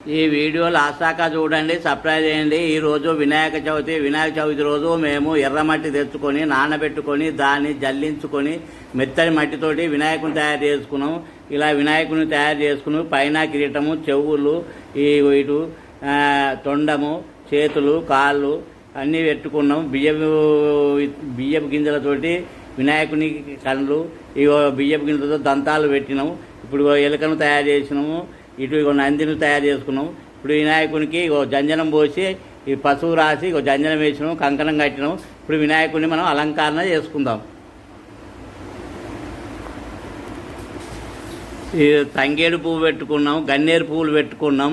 ఈ video last చూడండి surprise చేయండి. ఈ రోజు వినాయక చవితి వినాయక చవితి రోజు మేము ఎర్రమట్టి తెచ్చుకొని నానబెట్టుకొని దాన్ని జల్లించుకొని మెత్తని మట్టితోటి వినాయకుని తయారు చేసుకున్నాం. ఇలా వినాయకుని తయారు చేసుకుని పైన కిరీటము చెవులు ఈ ఇటు తొండము చేతులు కాళ్ళు అన్నీ పెట్టుకున్నాం. బియ్యపు బియ్యపు గింజలతోటి వినాయకుని కళ్ళు ఇగో బియ్యపు గింజలతో దంతాలు పెట్టినాము ఇప్పుడు ఎలుకను తయారు చేసినాము. ఇటు ఇక నందిని తయారు చేసుకున్నాం. ఇప్పుడు వినాయకునికి ఇగో జంజనం పోసి ఈ పశువు రాసి ఇగో జంజనం వేసినాం కంకణం కట్టినాం. ఇప్పుడు వినాయకుడిని మనం అలంకరణ చేసుకుందాం. ఈ తంగేడు పువ్వు పెట్టుకున్నాం గన్నేరు పువ్వులు పెట్టుకున్నాం.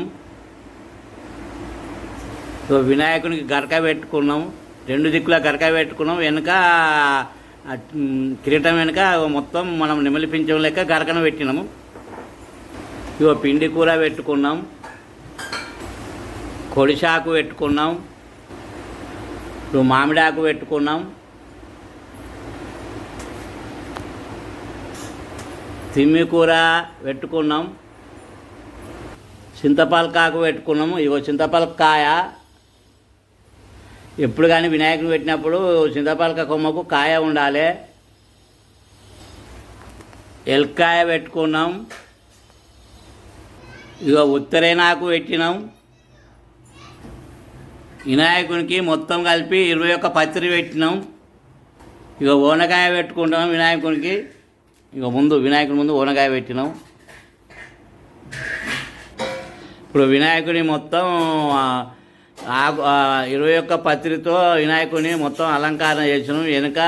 సో వినాయకునికి గరక పెట్టుకున్నాం రెండు దిక్కుల గరక పెట్టుకున్నాం. వెనుక కిరీటం వెనుక మొత్తం మనం నిమలిపించడం లెక్క గరకను పెట్టినాము. ఇగో పిండి కూర పెట్టుకున్నాం. కొడిశాకు పెట్టుకున్నాం. ఇప్పుడు మామిడాకు పెట్టుకున్నాం. తిమ్మి కూర పెట్టుకున్నాం. చింతపలకాకు పెట్టుకున్నాము ఇగో చింతపలకాయ. ఎప్పుడు కానీ వినాయకుని పెట్టినప్పుడు చింతపలక కొమ్మకు కాయ ఉండాలి. ఎల్కాయ పెట్టుకున్నాం. ఇక ఉత్తరేనాకు పెట్టినాం వినాయకునికి మొత్తం కలిపి ఇరవై ఒక్క పత్రి పెట్టినాం. ఇక ఓనకాయ పెట్టుకుంటాం వినాయకునికి. ఇక ముందు వినాయకుని ముందు ఓనకాయ పెట్టినాం. ఇప్పుడు వినాయకుని మొత్తం ఆకు ఇరవై ఒక్క పత్రితో వినాయకుని మొత్తం అలంకరణ చేసినాం. వెనుక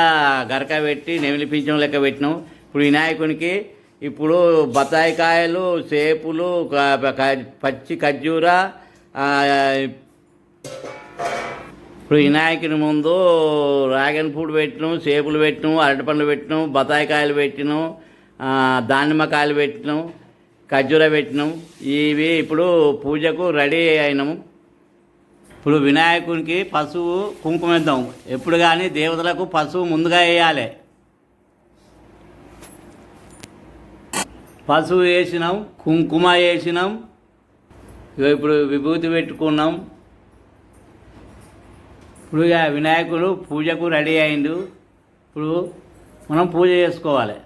గరక పెట్టి నెమిలిపించడం లెక్క పెట్టినాం. ఇప్పుడు వినాయకునికి ఇప్పుడు బత్తాయికాయలు సేపులు పచ్చి ఖర్జూర ఇప్పుడు వినాయకుని ముందు రాగన్ ఫ్రూట్ పెట్టినాం సేపులు పెట్టినాం అరటిపండ్లు పెట్టినాం బత్తాయికాయలు పెట్టినాం దానిమ్మకాయలు పెట్టినాం ఖర్జూర పెట్టినాం. ఇవి ఇప్పుడు పూజకు రెడీ అయినాము. ఇప్పుడు వినాయకునికి పశువు కుంకుమ ఇద్దాం ఎప్పుడు కానీ దేవతలకు పశువు ముందుగా వేయాలి. పసుపు వేసినాం కుంకుమ వేసినాం ఇప్పుడు విభూతి పెట్టుకున్నాం. ఇప్పుడు ఇక వినాయకుడు పూజకు రెడీ అయిండు. ఇప్పుడు మనం పూజ చేసుకోవాలి.